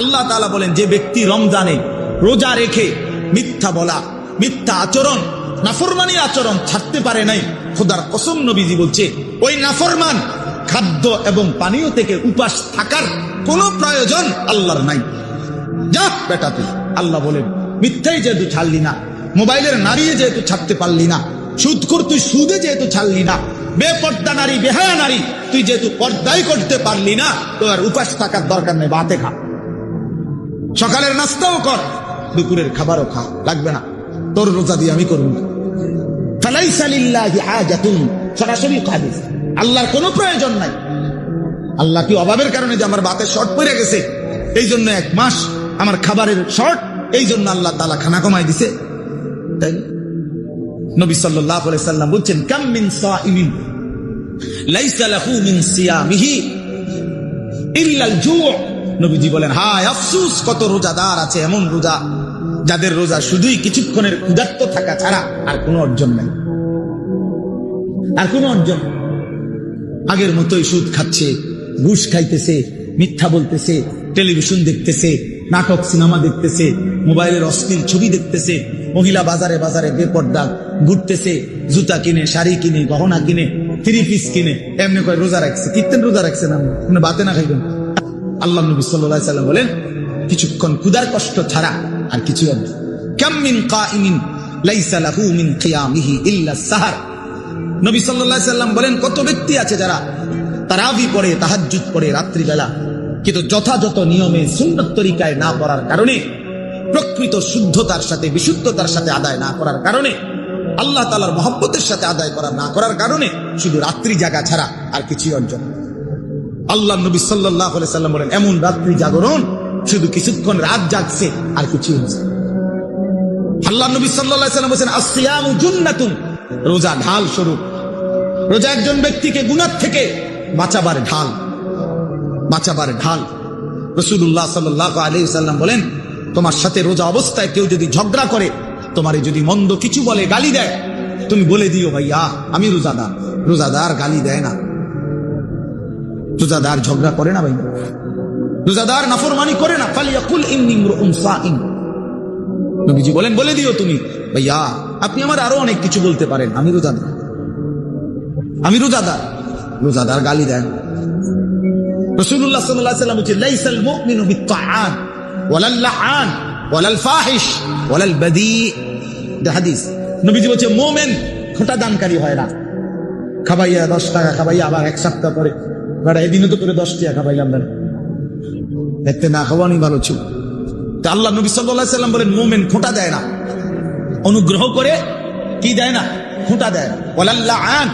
আল্লাহ তাআলা বলেন, যে ব্যক্তি রমজানে রোজা রেখে মিথ্যা বলা, মিথ্যা আচরণ, নাফরমানি আচরণ ছাড়তে পারে নাই, খোদার কসম নবীজি বলছে, ওই নাফরমান খাদ্য এবং পানীয় থেকে উপাস থাকার কোনো প্রয়োজন আল্লাহর নাই। যা বেটা তুই, আল্লাহ বলেন, মিথ্যাই যেহেতু ছাড়লি না, মোবাইলের নারীয়ে যেহেতু ছাড়তে পারলি না সুদ কর তুই সুদে যেহেতু ছাড়লি না, বেপর্দা নারী, বেহায়া নারী, তুই যেহেতু পর্দাই করতে পারলি না তো আর উপাস থাকার দরকার নেই, বাতে খা। সকালের নাস্তাও কর, দুপুরের খাবারও খা, লাগবে না। তোর রোজা দিয়ে আমি ফালাইসা সরাসরি আল্লাহর কোনো প্রয়োজন নাই। আল্লাহ কি অভাবের কারণে যে আমার বাতের শর্ট পড়ে গেছে? এই জন্য এক মাস আমার খাবারের শর্ট, এই জন্য আল্লাহ তালা খানা কমাই দিছে। তাই নবী আলাইহি সাল্লাম বলছেন, কাম মিন সাইমিন লাইসা লাহু মিন সিয়ামিহি ইল্লাল জু' নবীজি বলেন, হায় আফসুস, কত রোজাদার আছে, এমন রোজা, যাদের রোজা শুধুই কিছুক্ষণের উদাত্ত থাকা ছাড়া আর কোনো অর্জন নাই। আর কোনো অর্জন আগের মতোই সুদ খাচ্ছে, ঘুষ খাইতেছে, মিথ্যা বলতেছে, টেলিভিশন দেখতেছে, নাটক, সিনেমা দেখতেছে, মোবাইলের অশ্লীল ছবি দেখতেছে, মহিলা বাজারে বাজারে বেপর্দা, ঘুরতেছে, জুতা কিনে, শাড়ি কিনে, গহনা কিনে, থ্রি পিস কিনে, এমনি করে রোজা রাখছে। কীর্তেন রোজা রাখছে আপনি বাতে না খাইবেন? আল্লাহ নবী সাল্লাহ সাল্লাম বলেন, কিছুক্ষণ ক্ষুধার কষ্ট ছাড়া আর কিছু মিন সাহার বলেন, কত ব্যক্তি আছে যারা পড়ে পড়ে রাত্রিবেলা, কিন্তু যথাযথ নিয়মে তরিকায় না কারণে, প্রকৃত শুদ্ধতার সাথে, বিশুদ্ধতার সাথে আদায় না করার কারণে, আল্লাহ তালার মহব্বতের সাথে আদায় করা না করার কারণে, শুধু রাত্রি জাগা ছাড়া আর কিছুই অর্জন। আল্লাহ নবী সাল্লাহ সাল্লাম বলেন, এমন রাত্রি জাগরণ, শুধু কিছুক্ষণ রাত জাগছে, আর কিছুই হচ্ছে। আল্লাহ নবী সাল্লাম বলছেন আসিয়ামু জুন্নাতুন। রোজা ঢাল স্বরূপ। রোজা একজন ব্যক্তিকে গুনার থেকে বাঁচাবার ঢাল। বাঁচাবার ঢাল। রসুল্লাহ সাল্লাহ আলি সাল্লাম বলেন, তোমার সাথে রোজা অবস্থায় কেউ যদি ঝগড়া করে, তোমারে যদি মন্দ কিছু বলে গালি দেয়, তুমি বলে দিও ভাইয়া, আমি রোজাদার। রোজাদার গালি দেয় না। রোজাদার ঝগড়া করে না ভাই। রোজাদার নাফরমানি করে না। ফালিয়াকুল সাইম। নবীজি বলেন, বলে দিও তুমি, ভাইয়া, আপনি আমার আরও অনেক কিছু বলতে পারেন। আমি রোজাদার। আমি রোজাদার। রোজাদার গালি দেন। সাল্লাম ওয়ালাল ফাহিশ হাদিস। বলছে হয় খাবাইয়া দশ টাকা খাবাইয়া আবার এক সপ্তাহ পরে বেড়া এদিনও তো করে দশটি টাকা খাবাইলাম না দেখতে না খাওয়ানি ভালো ছিল। তা আল্লাহ নবী সাল্লাহ সাল্লাম বলেন, মোমেন খোঁটা দেয় না। অনুগ্রহ করে কি দেয় না? খোঁটা দেয় না। বলাল্লাহ আন